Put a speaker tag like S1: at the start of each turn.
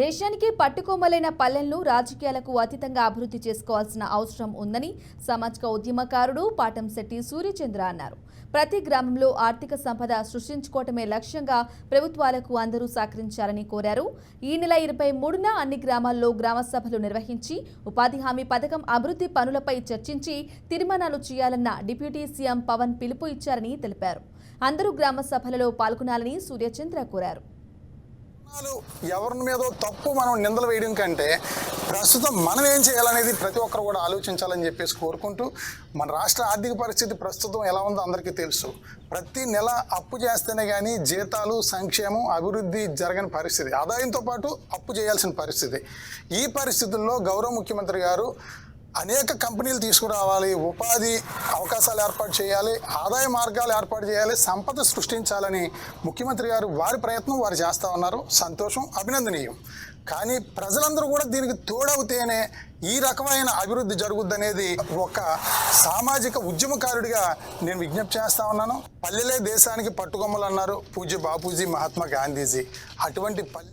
S1: దేశానికి పట్టుకోమలైన పల్లెలను రాజకీయాలకు అతీతంగా అభివృద్ధి చేసుకోవాల్సిన అవసరం ఉందని సామాజిక ఉద్యమకారుడు పాటంశెట్టి సూర్యచంద్ర అన్నారు. ప్రతి గ్రామంలో ఆర్థిక సంపద సృష్టించుకోవటమే లక్ష్యంగా ప్రభుత్వాలకు అందరూ సహకరించాలని కోరారు. ఈ నెల ఇరవై మూడున అన్ని గ్రామాల్లో గ్రామ సభలు నిర్వహించి ఉపాధి హామీ పథకం అభివృద్ధి పనులపై చర్చించి తీర్మానాలు చేయాలన్న డిప్యూటీ సీఎం పవన్ పిలుపు ఇచ్చారని తెలిపారు. అందరూ గ్రామ సభలలో పాల్గొనాలని సూర్యచంద్ర కోరారు.
S2: ఎవరి మీదో తప్పు మనం నిందలు వేయడం కంటే ప్రస్తుతం మనం ఏం చేయాలనేది ప్రతి ఒక్కరు కూడా ఆలోచించాలని చెప్పేసి కోరుకుంటూ మన రాష్ట్ర ఆర్థిక పరిస్థితి ప్రస్తుతం ఎలా ఉందో అందరికీ తెలుసు. ప్రతి నెల అప్పు చేస్తేనే కానీ జీతాలు సంక్షేమం అభివృద్ధి జరగని పరిస్థితి. ఆదాయంతో పాటు అప్పు చేయాల్సిన పరిస్థితి. ఈ పరిస్థితుల్లో గౌరవ ముఖ్యమంత్రి గారు అనేక కంపెనీలు తీసుకురావాలి ఉపాధి అవకాశాలు ఏర్పాటు చేయాలి ఆదాయ మార్గాలు ఏర్పాటు చేయాలి సంపద సృష్టించాలని ముఖ్యమంత్రి గారు వారి ప్రయత్నం వారు చేస్తూ ఉన్నారు. సంతోషం అభినందనీయం. కానీ ప్రజలందరూ కూడా దీనికి తోడవుతేనే ఈ రకమైన అభివృద్ధి జరుగుద్దనేది ఒక సామాజిక ఉద్యమకారుడిగా నేను విజ్ఞప్తి చేస్తా ఉన్నాను. పల్లెలే దేశానికి పట్టుకొమ్మలు అన్నారు పూజ్య బాపూజీ మహాత్మా గాంధీజీ. అటువంటి పల్లె